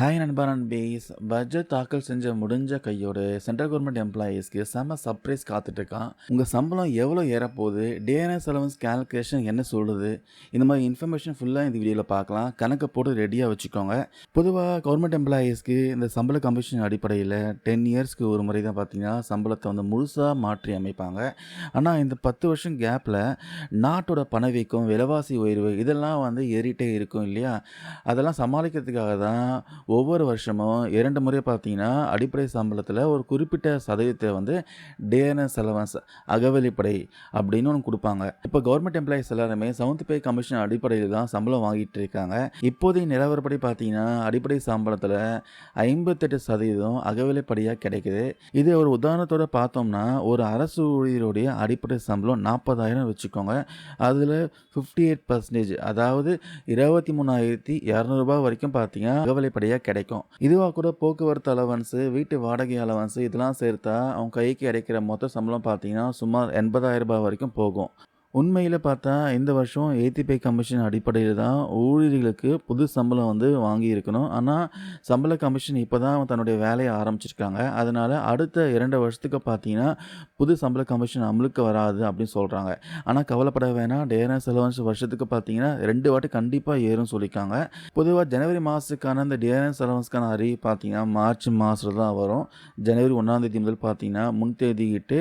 Hi நண்பா நண்பீஸ். Budget தாக்கல் செஞ்ச முடிஞ்ச கையோடு சென்ட்ரல் கவர்மெண்ட் எம்ப்ளாயீஸ்க்கு செம சர்ப்ரைஸ் காத்துட்ருக்கான். உங்கள் சம்பளம் எவ்வளோ ஏறப்போகுது? டிஎன்எஸ் அலவன்ஸ் கேல்குலேஷன் என்ன சொல்லுது? இந்த மாதிரி இன்ஃபர்மேஷன் ஃபுல்லாக இந்த வீடியோவில் பார்க்கலாம். கணக்கை போட்டு ரெடியாக வச்சுக்கோங்க. பொதுவாக கவர்மெண்ட் எம்ப்ளாயீஸ்க்கு இந்த சம்பள கமிஷன் அடிப்படையில் டென் இயர்ஸ்க்கு ஒரு முறை தான் பார்த்தீங்கன்னா சம்பளத்தை வந்து முழுசாக மாற்றி அமைப்பாங்க. ஆனால் இந்த பத்து வருஷம் கேப்பில் நாட்டோட பணவீக்கம் விலைவாசி உயர்வு இதெல்லாம் வந்து ஏறிட்டே இருக்கும் இல்லையா? அதெல்லாம் சமாளிக்கிறதுக்காக தான் ஒவ்வொரு வருஷமும் இரண்டு முறை பார்த்தீங்கன்னா அடிப்படை சம்பளத்தில் ஒரு குறிப்பிட்ட சதவீதத்தை வந்து டிஎன்எஸ் அலவன்ஸ் அகவலிப்படை அப்படின்னு ஒன்று கொடுப்பாங்க. இப்போ கவர்மெண்ட் எம்ப்ளாயிஸ் எல்லாருமே செவன்த் பே கமிஷன் அடிப்படையில் தான் சம்பளம் வாங்கிட்டு இருக்காங்க. இப்போதைய நிலவரப்படி பார்த்தீங்கன்னா அடிப்படை சம்பளத்தில் ஐம்பத்தெட்டு சதவீதம் அகவிலைப்படியாக கிடைக்குது. இது ஒரு உதாரணத்தோட பார்த்தோம்னா ஒரு அரசு ஊழியருடைய அடிப்படை சம்பளம் நாற்பதாயிரம் வச்சுக்கோங்க. அதில் ஃபிஃப்டி எயிட் பர்சன்டேஜ் அதாவது இருபத்தி மூணாயிரத்தி இரநூறுபா வரைக்கும் பார்த்தீங்கன்னா அகவலைப்படியாக கிடைக்கும். இதுவாக கூட போக்குவரத்து அலவன்ஸு வீட்டு வாடகை அலவன்ஸு இதெல்லாம் சேர்த்தா அவங்க கைக்கு கிடைக்கிற மொத்த சம்பளம் பார்த்தீங்கன்னா சுமார் எண்பதாயிரம் ரூபாய் வரைக்கும் போகும். உண்மையில் பார்த்தா இந்த வருஷம் ஏத்தி பே கமிஷன் அடிப்படையில் தான் ஊழியர்களுக்கு புது சம்பளம் வந்து வாங்கியிருக்கணும் ஆனால் சம்பள கமிஷன் இப்போ தான் தன்னுடைய வேலையை ஆரம்பிச்சிருக்காங்க. அதனால் அடுத்த இரண்டு வருஷத்துக்கு பார்த்தீங்கன்னா புது சம்பள கமிஷன் அமலுக்கு வராது அப்படின்னு சொல்கிறாங்க ஆனால் கவலைப்பட வேணாம். டேரன்ஸ் அலவன்ஸ் வருஷத்துக்கு பார்த்தீங்கன்னா ரெண்டு வாட்டி கண்டிப்பாக ஏறும் சொல்லியிருக்காங்க. பொதுவாக ஜனவரி மாதத்துக்கான இந்த டேரன்ஸ் அலவன்ஸ்க்கான அறிவு பார்த்தீங்கன்னா மார்ச் மாதத்தில் தான் வரும். ஜனவரி ஒன்றாம் தேதி முதல் பார்த்தீங்கன்னா முன்தேதிக்கிட்டு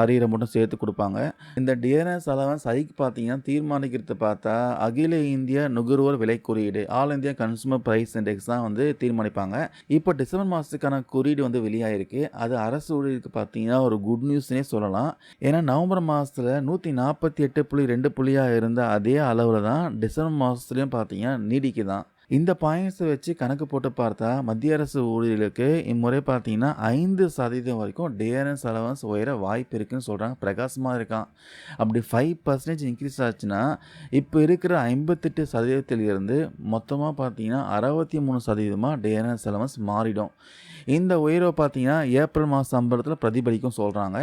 அறிகிற மட்டும் சேர்த்து கொடுப்பாங்க. இந்த டிஎன்எஸ் தலைவன் சைக்கு பார்த்தீங்கன்னா தீர்மானிக்கிறது பார்த்தா அகில இந்திய நுகர்வோர் விலை குறியீடு all India consumer price index தான் வந்து தீர்மானிப்பாங்க. இப்போ டிசம்பர் மாதத்துக்கான குறியீடு வந்து வெளியாயிருக்கு. அது அரசு ஊழியருக்கு பார்த்தீங்கன்னா ஒரு குட் நியூஸ்னே சொல்லலாம். ஏன்னா நவம்பர் மாதத்தில் நூற்றி நாற்பத்தி எட்டு புள்ளி ரெண்டு புள்ளியாக இருந்த அதே அளவில் தான் டிசம்பர் மாதத்துலேயும் பார்த்தீங்கன்னா நீடிக்குதான். இந்த பாயிண்ட்ஸை வச்சு கணக்கு போட்டு பார்த்தா மத்திய அரசு ஊழியர்களுக்கு இம்முறை பார்த்தீங்கன்னா ஐந்து சதவீதம் வரைக்கும் டேரன்ஸ் அலவன்ஸ் உயர வாய்ப்பு இருக்குன்னு சொல்கிறாங்க பிரகாசமாக இருக்கான். அப்படி ஃபைவ் பர்சன்டேஜ் இன்க்ரீஸ் ஆச்சுன்னா இப்போ இருக்கிற ஐம்பத்தெட்டு சதவீதத்திலிருந்து மொத்தமாக பார்த்தீங்கன்னா அறுபத்தி மூணு சதவீதமாக டிஆர்எஸ் அலவன்ஸ் மாறிடும். இந்த உயர்வை பார்த்தீங்கன்னா ஏப்ரல் மாத சம்பளத்தில் பிரதிபலிக்கும் சொல்கிறாங்க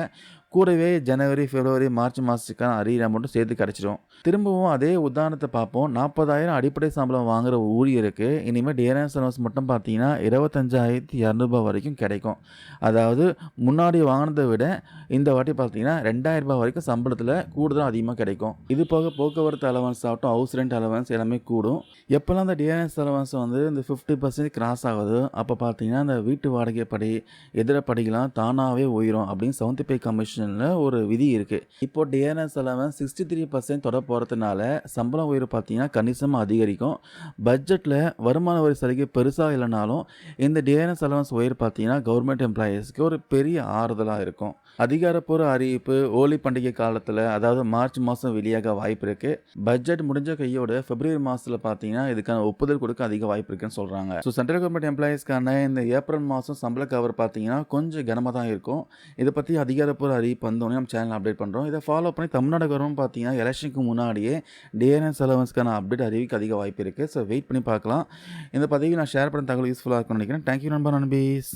கூடவே ஜனவரி பிப்ரவரி மார்ச் மாதத்துக்கான அரியரை மட்டும் சேர்த்து கிடச்சிடும் திரும்பவும் அதே உதாரணத்தை பார்ப்போம். நாற்பதாயிரம் அடிப்படை சம்பளம் வாங்குற ஊழியருக்கு இனிமேல் டிஎன்எஸ் செலவஸ் மட்டும் பார்த்தீங்கன்னா இருபத்தஞ்சாயிரத்தி இரநூறுபா வரைக்கும் கிடைக்கும். அதாவது முன்னாடி வாங்கினதை விட இந்த வாட்டி பார்த்தீங்கன்னா ரெண்டாயிரம் ரூபாய் வரைக்கும் சம்பளத்தில் கூடுதலாக அதிகமாக கிடைக்கும். இது போக போக்குவரத்து அலவன்ஸ் ஆகட்டும் ஹவுஸ் ரெண்ட் அலவன்ஸ் எல்லாமே கூடும். எப்போல்லாம் அந்த டிஎன்எஸ் அலவன்ஸ் வந்து இந்த ஃபிஃப்டி பர்சன்ட் கிராஸ் ஆகுது அப்போ பார்த்தீங்கன்னா அந்த வீட்டு வாடகை படி எதிர படிகளாம் தானாகவே உயிரும் அப்படின்னு சவுந்தி பே கமிஷன் கமிஷனில் ஒரு விதி இருக்குது இப்போ டிஎன்எஸ் செலவன் சிக்ஸ்டி த்ரீ பர்சன்ட் தொட போகிறதுனால சம்பளம் உயர்வு பார்த்தீங்கன்னா கணிசமாக அதிகரிக்கும். பட்ஜெட்டில் வருமான வரி சலுகை பெருசாக இல்லைனாலும் இந்த டிஎன்எஸ் அலவன்ஸ் உயர் பார்த்தீங்கன்னா கவர்மெண்ட் எம்ப்ளாயீஸ்க்கு ஒரு பெரிய ஆறுதலாக இருக்கும். அதிகாரப்பூர்வ அறிவிப்பு ஹோலி பண்டிகை காலத்தில் அதாவது மார்ச் மாதம் வெளியாக வாய்ப்பு இருக்குது பட்ஜெட் முடிஞ்ச கையோட பிப்ரவரி மாதத்தில் பார்த்தீங்கன்னா இதுக்கான ஒப்புதல் கொடுக்க அதிக வாய்ப்பு இருக்குன்னு சொல்கிறாங்க ஸோ சென்ட்ரல் கவர்மெண்ட் எம்ப்ளாயீஸ்க்கான இந்த ஏப்ரல் மாதம் சம்பள கவர் பார்த்தீங்கன்னா கொஞ்சம் கனமாக தான் இருக்கும். இதை பற்றி அதிகாரப்பூர்வ அறிவிப்பு வந்தோடனே நம்ம சேனல் அப்டேட் பண்ணுறோம் இதை ஃபாலோ பண்ணி தமிழ்நாடு கவர்மெண்ட் பார்த்தீங்கன்னா எலெக்ஷனுக்கு முன்னாடியே டிஎன்எஸ் அலவன்ஸ்க்கான அப்டேட் அறிவிக்க அதிக வாய்ப்பு இருக்குது ஸோ வெயிட் பண்ணி பார்க்கலாம். இந்த பதவி நான் ஷேர் பண்ண தகவல் யூஸ்ஃபுல்லாக இருக்கும்னு நினைக்கிறேன். தேங்க்யூ நண்பர் நண்பீஸ்.